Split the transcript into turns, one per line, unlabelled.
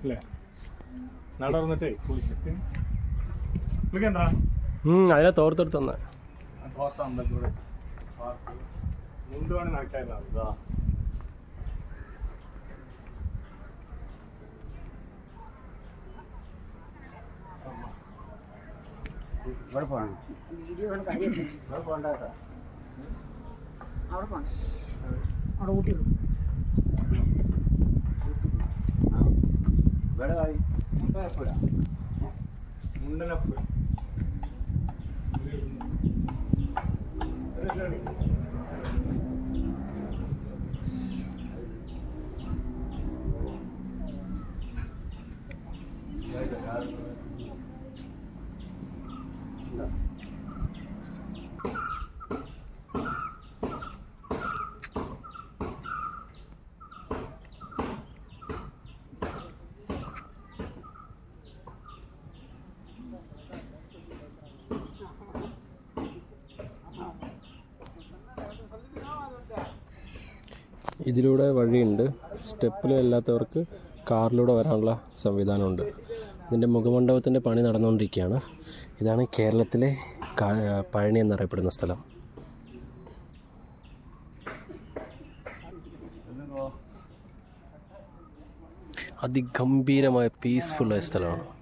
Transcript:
അല്ലേ
അതിനെ തോർത്തെടുത്തന്നെ
പുറത്ത് അമ്പലത്തിലൂടെ പാർക്ക് മുണ്ട്
ഇവിടെ പോകണം ഇവിടെ പോകണ്ട കേട്ടോ.
അവിടെ പോണം. അവിടെ ഊട്ടി
ഇവിടെ കായി
മുണ്ടനപ്പുര മുണ്ടനപ്പുര
ഇതിലൂടെ വഴിയുണ്ട്. സ്റ്റെപ്പിൽ അല്ലാത്തവർക്ക് കാറിലൂടെ വരാനുള്ള സംവിധാനമുണ്ട്. ഇതിന്റെ മുഖമണ്ഡപത്തിന്റെ പണി നടന്നുകൊണ്ടിരിക്കുകയാണ്. ഇതാണ് കേരളത്തിലെ പഴനി എന്നറിയപ്പെടുന്ന സ്ഥലം. അതിഗംഭീരമായ പീസ്ഫുള്ളായ സ്ഥലമാണ്.